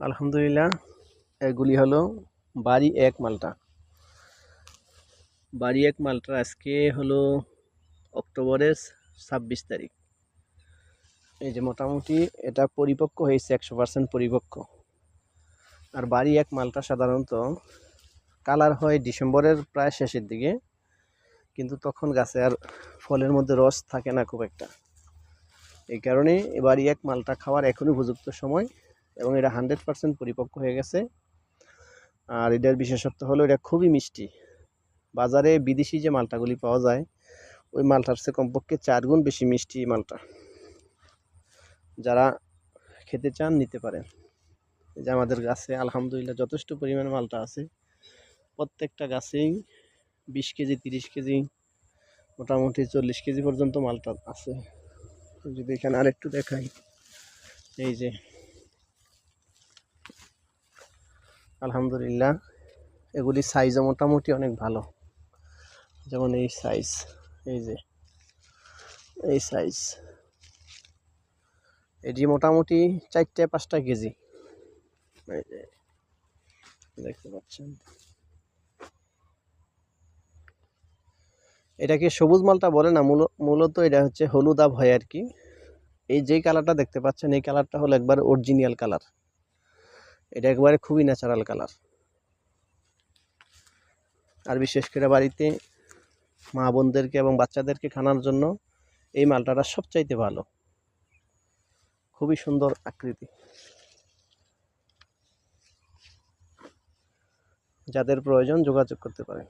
আলহামদুলিল্লাহ, এগুলি হলো বাড়ি এক মালটা। বাড়ি এক মালটা আজকে হলো অক্টোবরের ছাব্বিশ তারিখ। এই যে মোটামুটি এটা পরিপক্ক হয়েছে, একশো পার্সেন্ট পরিপক্ক। আর বাড়ি এক মালটা সাধারণত কালার হয় ডিসেম্বরের প্রায় শেষের দিকে, কিন্তু তখন গাছে আর ফলের মধ্যে রস থাকে না খুব একটা। এই কারণে এবারই এক মালটা খাওয়ার এখনই উপযুক্ত সময় এবং এটা হান্ড্রেড পার্সেন্ট পরিপক্ক হয়ে গেছে। আর এটার বিশেষত্ব হলো এটা খুবই মিষ্টি। বাজারে বিদেশি যে মালটাগুলি পাওয়া যায়, ওই মালটার সে কমপক্ষে চার গুণ বেশি মিষ্টি মালটা। যারা খেতে চান, নিতে পারেন। এই যে আমাদের গাছে আলহামদুলিল্লাহ যথেষ্ট পরিমাণ মালটা আছে। প্রত্যেকটা গাছেই বিশ কেজি, তিরিশ কেজি, মোটামুটি চল্লিশ কেজি পর্যন্ত মালটা আছে। যদি এখানে আরেকটু দেখাই, এই যে আলহামদুলিল্লাহ, এগুলি সাইজও মোটামুটি অনেক ভালো। যেমন এই সাইজ এই যে, এই সাইজ এটি মোটামুটি চারটে পাঁচটা কেজি। এই যে, দেখতে পাচ্ছেন। এটাকে সবুজ মালটা বলে না, মূল- মূলত এটা হচ্ছে হলুদ আব হয় আর কি। এই যেই কালারটা দেখতে পাচ্ছেন, এই কালারটা হলো একবার অরিজিনাল কালার এটা একবারে খুবই ন্যাচারাল কালার আর বিশেষ করে বাড়িতে মা বোনদেরকে এবং বাচ্চাদেরকে খানার জন্য এই মালটাটা সবচাইতে ভালো। খুবই সুন্দর আকৃতি। যাদের প্রয়োজন যোগাযোগ করতে পারে